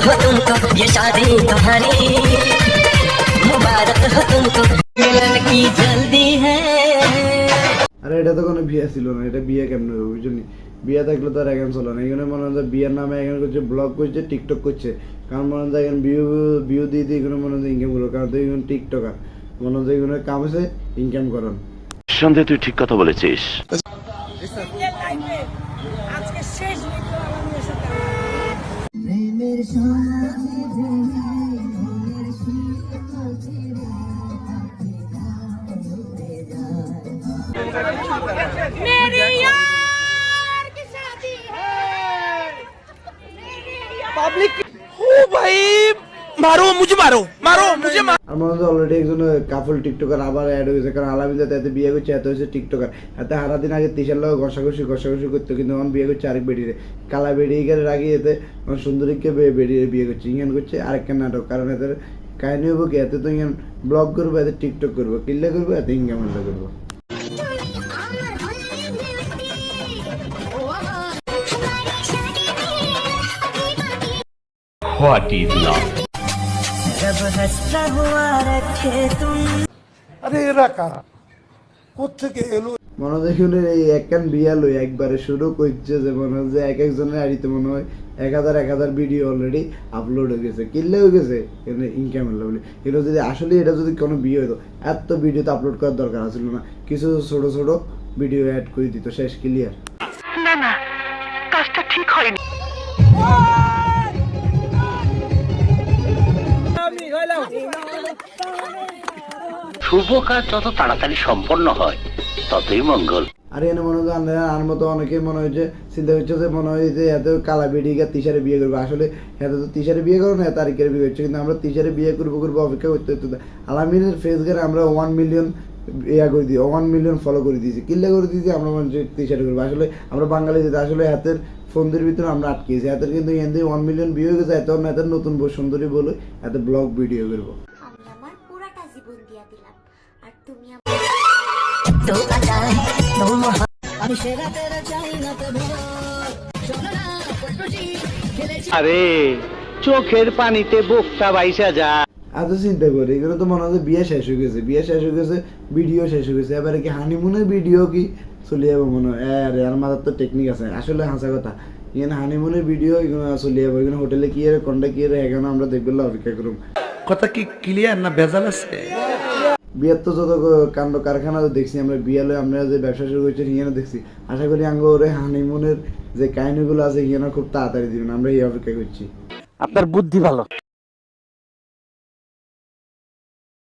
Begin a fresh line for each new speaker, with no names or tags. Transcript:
हो तुमको ये शादी तुम्हारी मुबारक हो तुमको मिलन की जल्दी है
আরে এটা তো কোনো বিয়ে ছিল না এটা বিয়ে কেমন হবে বুঝলি বিয়ে থাকলে তো আর এখন চলে না এখানে মনে হয় যে বিয়ের নামে এখন করছে ব্লগ করছে টিকটক করছে কারণ মনে হয় এখন ভিউ ভিউ দিয়ে দিয়ে এখানে মনে হয় ইনকাম করবো কারণ তো এখন টিকটকার মনে হয় এখানে কাম আছে ইনকাম করেন
সন্দেহ তুই ঠিক কথা বলেছিস
मेरी यार की शादी है। पब्लिक
भाई मारो मुझे मारो मारो।
খুশি মনে মধ্যে অলরেডি একজন কাফল টিকটকার আবার অ্যাড হয়েছে কারণ আলামিদাতে এত বিয়ে করছে এত হয়েছে টিকটকার এতে সারাদিন আগে তিসার লোক ঘষাঘষি ঘষাঘষি করতো কিন্তু আমার বিয়ে করছে আরেক বেরিয়ে কালা বেরিয়ে গেলে রাগিয়ে এতে আমার সুন্দরীকে বেরিয়ে বিয়ে করছে ইঙ্গান করছে আরেকটা নাটক। কারণ এদের কাহিনী হব কি এতে তো ইঙ্গান ব্লগ করব এত টিকটক করব কিল্লা করব এতে ইঙ্গাম করব।
What is
love? हंसता हुआ रखे तुम
আরে এরা কারা কোথেকে এলো
মনে হয় দেখুন এই একখান বিয়া লই একবারে শুরু করছে যে মনে হয় যে এক একজনের আড়িতে মনে হয় এক হাজার এক হাজার ভিডিও অলরেডি আপলোড হয়ে গেছে কিনলে হয়ে গেছে এখানে ইনকাম হলো বলে এটা যদি আসলে এটা যদি কোনো বিয়ে হতো এত ভিডিও তো আপলোড করার দরকার ছিল না কিছু ছোট ছোট ভিডিও অ্যাড করে দিত শেষ ক্লিয়ার
শুভ কাজ যত তাড়াতাড়ি সম্পন্ন হয়, ততই মঙ্গল।
আর এনে মনে হয় আর মতো অনেকে মনে হয় যে, চিন্তা করছে যে, মনে হয় যে, এত কালা গিয়ে তিসারে বিয়ে করব। আসলে এত তো তিসারে বিয়ে করো না তারিখের বিয়ে করছে কিন্তু আমরা তিসারে বিয়ে করব করব অপেক্ষা করতে হতো আলামিনের ফেস গেলে আমরা ওয়ান মিলিয়ন ইয়া করে দিই ওয়ান মিলিয়ন ফলো করে দিয়েছি। কিল্লা করে দিয়েছি, আমরা মনে হচ্ছে তিসারে করব। আসলে আমরা বাঙালি যেতে আসলে হাতের ফোনদের ভিতরে আমরা আটকেছি। এত কিন্তু এন দিয়ে ওয়ান মিলিয়ন ভিউ হয়ে গেছে, এত এত নতুন সুন্দরী বলে এত ব্লগ ভিডিও করব।
দিলাম। আর তুমি
চাই
আরে চোখের পানিতে বোকটা বাইসা যা।
চিন্তা করি এগুলো তো মনে বিয়ে শেষ হয়ে গেছে বিয়ে শেষ হয়ে গেছে ভিডিও শেষ হয়ে গেছে। এবারে কি হানিমুনের ভিডিও কি? চলে যাব মনে হয়। আরে আর মাথার তো টেকনিক আছে। আসলে হাসা কথা এখানে হানিমুনের ভিডিও এগুলো চলে যাব। এখানে হোটেলে কি এর কি এর এখানে আমরা দেখব অপেক্ষা করুম।
কথা কি ক্লিয়ার না ভেজাল আছে?
বিয়ের তো যত কাণ্ড কারখানা দেখছি, আমরা বিয়ালে আমরা যে ব্যবসা শুরু করছি এখানে দেখছি। আশা করি আঙ্গ ওরে হানিমুনের যে কাহিনীগুলো আছে এখানে খুব তাড়াতাড়ি দিবেন, আমরা এই অপেক্ষা করছি।
আপনার বুদ্ধি ভালো।